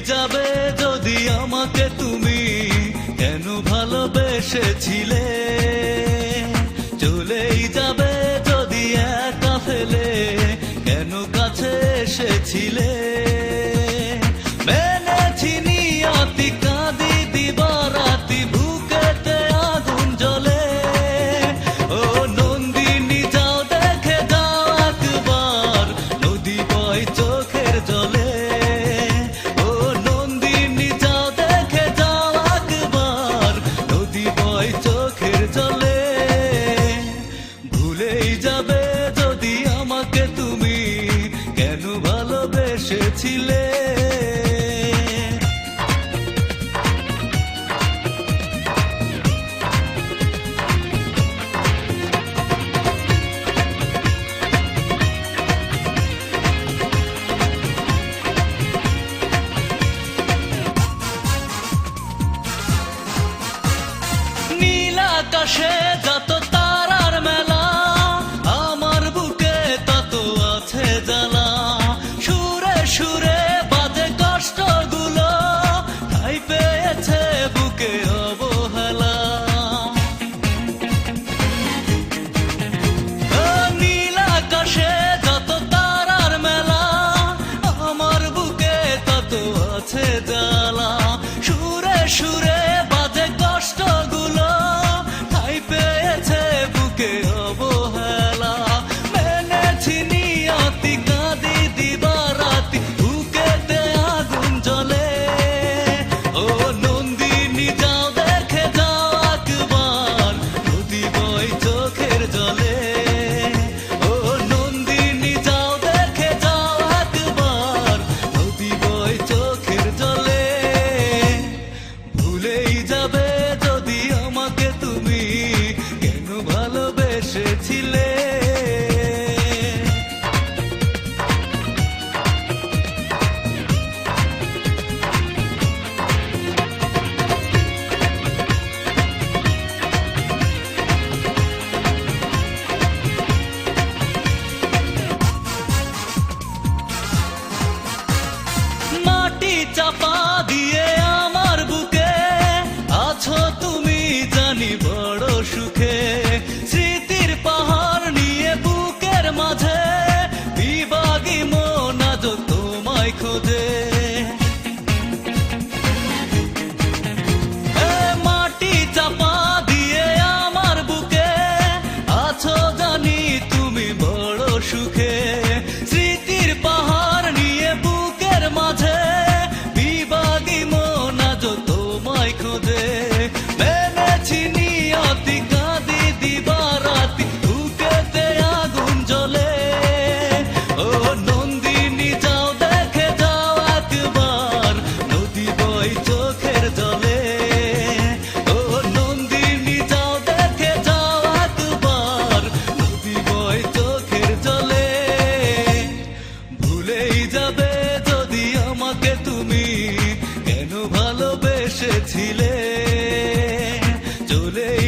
যাবে যদি আমাকে তুমি কেন ভালোবেসেছিলে? চলেই যাবে যদি একা ফেলে কেন কাছে এসেছিলে? বুকে অবহেলা। নীল আকাশে যত তারার মেলা আমার বুকে তত আছে জ্বালা। সুরে সুরে typical day soleil.